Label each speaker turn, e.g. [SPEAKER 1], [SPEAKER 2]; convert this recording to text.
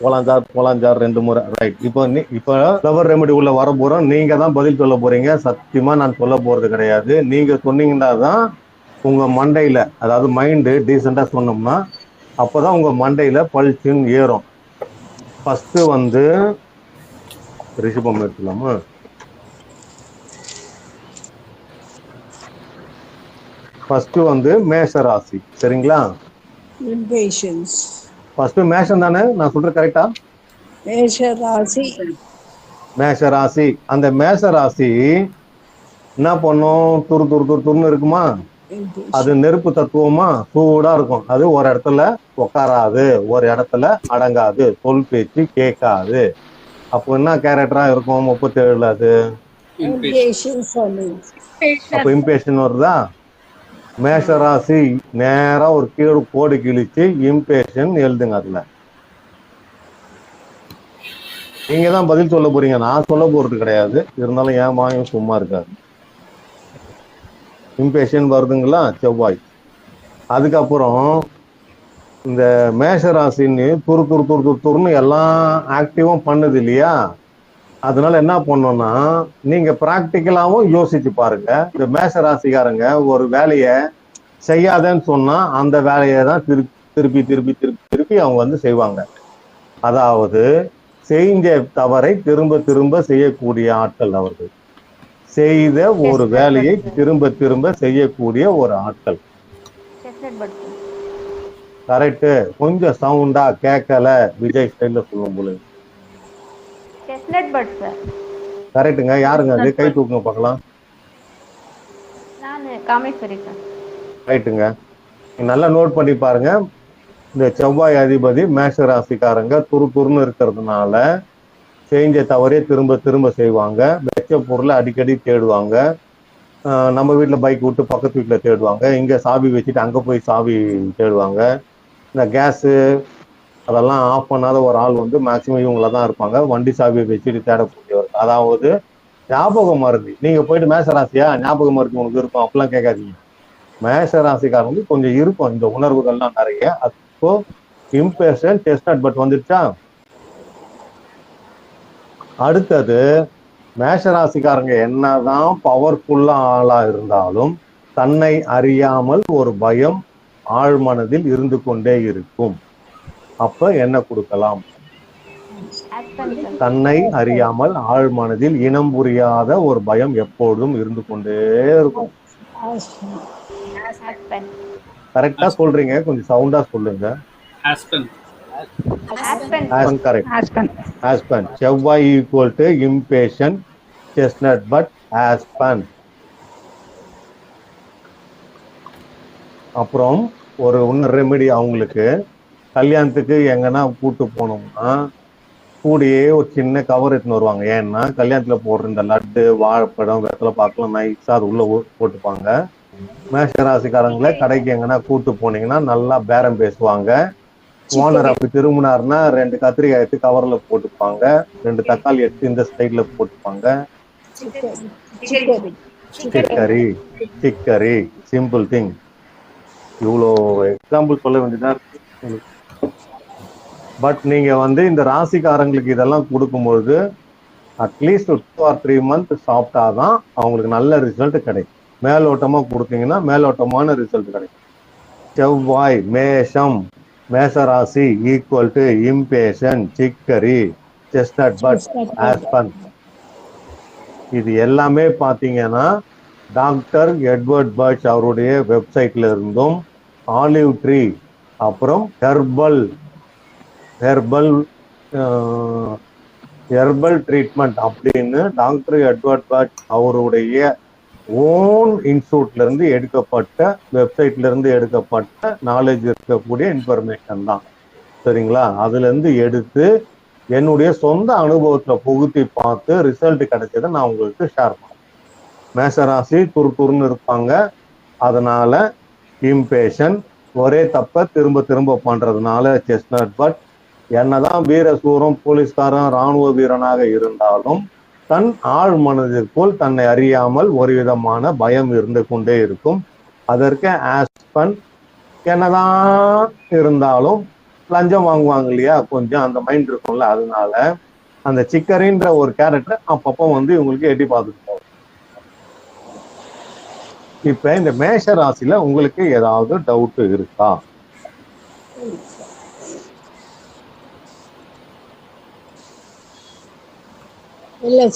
[SPEAKER 1] போலாம் சார் போலாம் சார் ரெண்டு முறை. ரைட் இப்போ இப்போ ஃப்ளவர் ரெமெடி உள்ள வர போறோம். நீங்க தான் பதில் சொல்ல போறீங்க. சத்தியமா நான் சொல்ல போறது கிடையாது. நீங்க சொன்னீங்கன்னா தான் உங்க மண்டையில அதாவது மைண்டு டீசெண்டா சொன்னோம்னா அப்பதான் உங்க மண்டையில பளிச்சுன்னு ஏறும். ஃபர்ஸ்ட் வந்து ரிஷபம் எடுத்துலாமா ஃபர்ஸ்ட் வந்து மேஷ ராசி சரிங்களா?
[SPEAKER 2] Impatience.
[SPEAKER 1] ஃபர்ஸ்ட் மேஷம் தானே? நான் சொல்றது கரெக்டா
[SPEAKER 2] மேஷ ராசி
[SPEAKER 1] மேஷ ராசி அந்த மேஷ ராசி என்ன பண்ணும்? துரு துரு துரு துருன்னு இருக்குமா. அது நெருப்பு தத்துவமா? சூடா இருக்கும். அது ஒரு இடத்துல உட்காராது ஒரு இடத்துல அடங்காது. சொல் பேச்சு கேட்காது. அப்போ என்ன கேரக்டரா இருக்கும்? முப்பத்தேழுல அது?
[SPEAKER 2] Impatience. For me
[SPEAKER 1] அப்போ இம்பேஷன் வருதா? மேஷராசி ராசி ஒரு கீழ் கோடு கிழிச்சு இம்பேஷன் எழுதுங்க அதுல. நீங்க தான் பதில் சொல்ல போறீங்க. நான் சொல்ல போறது கிடையாது. இருந்தாலும் ஏன் மாயம் சும்மா இருக்காது. இம்பேஷன் வருதுங்களா? செவ்வாய். அதுக்கப்புறம் இந்த மேஷராசின்னு துரு துரு துரு துரு துருன்னு எல்லாம் ஆக்டிவும் பண்ணுது இல்லையா? அதனால என்ன பண்ணோம்னா நீங்க பிராக்டிக்கலாவும் யோசிச்சு பாருங்க. இந்த மேஷ ராசிக்காரங்க ஒரு வேலையை செய்யாதேன்னு சொன்னா அந்த வேலையை தான் திருப்பி திருப்பி திருப்பி திருப்பி திருப்பி அவங்க வந்து செய்வாங்க. அதாவது செஞ்ச தவறை திரும்ப திரும்ப செய்யக்கூடிய ஆட்கள் அவர்கள். செய்த ஒரு வேலையை திரும்ப திரும்ப செய்யக்கூடிய ஒரு ஆட்கள். கரெக்ட் கொஞ்சம் சவுண்டா கேட்கல விஜய் ஸ்டைல்ல சொல்லும் போது
[SPEAKER 3] செஸ்னட் பட் சார்
[SPEAKER 1] கரெக்ட்டுங்க யாருங்க அது? கை தூக்குங்க பார்க்கலாம்.
[SPEAKER 3] நான் காமேஸ்வரி சார்
[SPEAKER 1] ரைட்டுங்க நல்லா நோட் பண்ணி பாருங்க. இந்த செவ்வாய் அதிபதி மேஷ ராசிக்காரங்க துரு துருன்னு இருக்கிறதுனால செஞ்ச தவறே திரும்ப திரும்ப செய்வாங்க. வெச்ச பொருளை அடிக்கடி தேடுவாங்க. நம்ம வீட்டில் பைக் விட்டு பக்கத்து வீட்டில் தேடுவாங்க. இங்கே சாவி வச்சுட்டு அங்கே போய் சாவி தேடுவாங்க. இந்த கேஸு அதெல்லாம் ஆஃப் பண்ணாத ஒரு ஆள் வந்து மேக்சிமம் இவங்கள தான் இருப்பாங்க. வண்டி சாவியை வச்சுட்டு தேடக்கூடியவர். அதாவது ஞாபக மருந்து. நீங்க போயிட்டு மேசராசியா ஞாபக மருதி உனக்கு இருக்கும். அப்படிலாம் கேட்காதீங்க. மேஷ வந்து கொஞ்சம் இருக்கும். இந்த உணர்வுகள்லாம் நிறைய. அப்போ இம்பேஷன் டெஸ்ட் பட் வந்துடுச்சா அடுத்தது மேஷராசிக்காரங்க என்னதான் பவர்ஃபுல்லா ஆளா இருந்தாலும் தன்னை அறியாமல் ஒரு பயம் ஆழ்மனதில் இருந்து கொண்டே இருக்கும். அப்ப என்ன கொடுக்கலாம்? தன்னை அறியாமல் ஆழ்மனதில் இனம் புரியாத ஒரு பயம் எப்பொழுதும் இருந்து கொண்டே இருக்கும். கரெக்டா சொல்றீங்க. கொஞ்சம் சவுண்டா சொல்லுங்க. செவ்வாய் equal to impatiens chestnut bud aspen அப்புறம் ஒரு ஒன்று ரெமெடி அவங்களுக்கு. கல்யாணத்துக்கு எங்கன்னா கூட்டு போனோம்னா கூடயே ஒரு சின்ன கவர் எடுத்துன்னு வருவாங்க. ஏன்னா கல்யாணத்துல போடுற இந்த லட்டு வாழைப்பழம் வெத்தலை பார்க்கலாம் நைஸா அது உள்ள போட்டுப்பாங்க. மேஷ ராசிக்காரங்களை கடைக்கு எங்கன்னா கூட்டு போனீங்கன்னா நல்லா பேரம் பேசுவாங்க. ஓனர் அப்படி திரும்பினார்னா ரெண்டு கத்திரிக்காய் எடுத்து கவர்ல போட்டுப்பாங்க. ரெண்டு தக்காளி எடுத்து இந்த சைட்ல போட்டுப்பாங்க. Chicory chicory simple thing. இவ்வளோ எக்ஸாம்பிள் சொல்ல வேண்டியதா இருக்கு. பட் நீங்க வந்து இந்த ராசிக்காரங்களுக்கு இதெல்லாம் கொடுக்கும்பொழுது at least two or three month சாப்பிட்டாதான் அவங்களுக்கு நல்ல ரிசல்ட் கிடைக்கும். மேலோட்டமா கொடுத்தீங்கன்னா மேலோட்டமான ரிசல்ட் கிடைக்கும். செவ்வாய் மேஷம் மேசராசி equal to impatiens chicory chestnut bud aspen இது எல்லாமே பாத்தீங்கன்னா டாக்டர் எட்வர்ட் பர்ச் அவருடைய வெப்சைட்ல இருந்தும் ஆலிவ் ட்ரீ அப்புறம் ஹெர்பல் ஹெர்பல் ஹெர்பல் ட்ரீட்மெண்ட் அப்படின்னு டாக்டர் எட்வர்ட் பாட் அவருடைய ஓன் இன்ஸ்டியூட்ல இருந்து எடுக்கப்பட்ட வெப்சைட்ல இருந்து எடுக்கப்பட்ட நாலேஜ் இருக்கக்கூடிய இன்ஃபர்மேஷன் தான். சரிங்களா? அதுல இருந்து எடுத்து என்னுடைய சொந்த அனுபவத்துல புகுத்தி பார்த்து ரிசல்ட் கிடைச்சதை நான் உங்களுக்கு ஷேர் பண்ணேன் மேசராசி துரு துருன்னு இருப்பாங்க. அதனால இம்பேஷன் ஒரே தப்ப திரும்ப திரும்ப பண்றதுனால செஸ்னட் பட் என்னதான் வீர சூரம் போலீஸ்காரன் ராணுவ வீரனாக இருந்தாலும் தன் ஆழ் மனதிற்குள் தன்னை அறியாமல் ஒரு விதமான பயம் இருந்து கொண்டே இருக்கும். அதற்கு ஆஸ்பன் என்னதான் இருந்தாலும் லஞ்சம் வாங்குவாங்க இல்லையா? கொஞ்சம் அந்த மைண்ட் இருக்கும்ல அதனால அந்த சிக்கரின்ற ஒரு கேரக்டர் அப்பப்போ வந்து இவங்களுக்கு எட்டி பார்த்துட்டு போகும். இப்ப இந்த மேஷ ராசியில உங்களுக்கு ஏதாவது டவுட் இருக்கா?
[SPEAKER 2] en